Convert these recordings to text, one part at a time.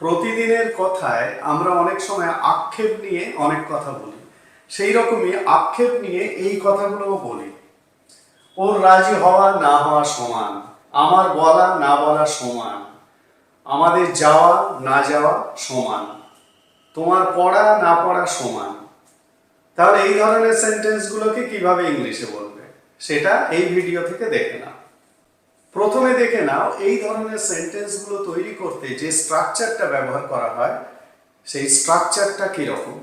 প্রতিদিনের কথায় আমরা অনেক সময় আক্ষেপ নিয়ে অনেক কথা বলি। সেই রকমই আক্ষেপ নিয়ে এই কথাগুলোও বলি। ওর রাজি হওয়া না হওয়া সমান, আমার বলা না বলা সমান, আমাদের যাওয়া না যাওয়া সমান, তোমার পড়া না পড়া সমান। তাহলে এই ধরনের সেন্টেন্সগুলোকে কীভাবে ইংলিশে বলবে? সেটা এই ভিডিও থেকে দেখে নাও। প্রথমে দেখে নাও, এই ধরনের সেন্টেন্সগুলো তৈরি করতে যে স্ট্রাকচারটা ব্যবহার করা হয়, সেই স্ট্রাকচারটা কীরকম?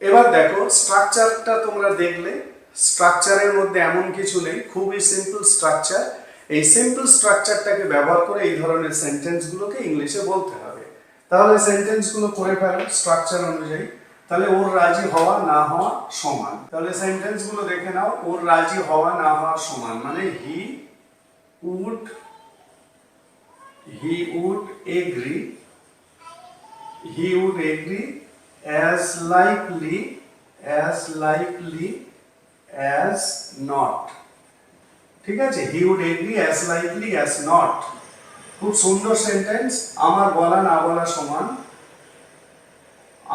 এবার দেখো স্ট্রাকচারটা তোমরা দেখলে স্ট্রাকচারের মধ্যে এমন কিছু নেই, খুবই সিম্পল স্ট্রাকচার এই সিম্পল স্ট্রাকচারটাকে ব্যবহার করে এই ধরনের সেন্টেন্সগুলোকে ইংলিশে বলতে হবে তাহলে সেন্টেন্সগুলো করে ফেলো স্ট্রাকচার অনুযায়ী। তাহলে ওর রাজি হওয়া না হওয়া সমান। তাহলে সেন্টেন্সগুলো দেখে নাও, ওর রাজি হওয়া না হওয়া সমান। মানে he would he would agree he would agree as likely as likely as not ঠিক আছে? He would agree as likely as not খুব সুন্দর সেন্টেন্স আমার বলা না বলা সমান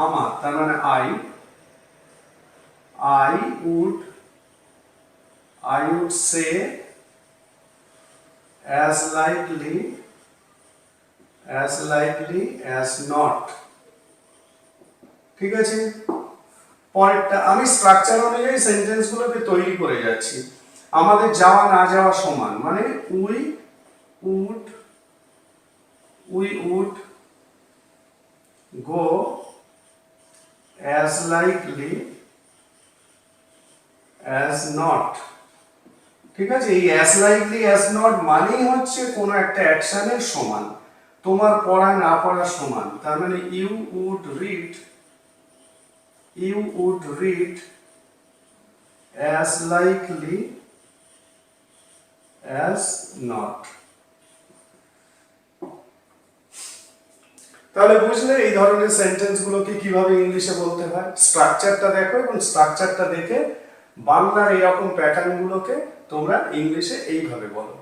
আমার, তার মানে I I would I would say as likely as likely as not. ঠিক আছে? পরেরটা, আমি স্ট্রাকচার অনুযায়ী সেন্টেন্সগুলোকে তৈরি করে যাচ্ছি। আমাদের যাওয়া না যাওয়া সমান মানে we would we would go as likely as not ঠিক আছে? এই অ্যাজ লাইকলি অ্যাজ নট মানেই হচ্ছে কোনো একটা অ্যাকশনের সমান। তোমার পড়া না পড়া সমান। তার মানে you would read you would read as likely as not তাহলে বুঝলে এই ধরনের সেন্টেন্সগুলোকে কীভাবে ইংলিশে বলতে হয়? স্ট্রাকচারটা দেখো এবং স্ট্রাকচারটা দেখে বাংলার এরকম প্যাটার্নগুলোকে তোমরা ইংলিশে এইভাবে বলো।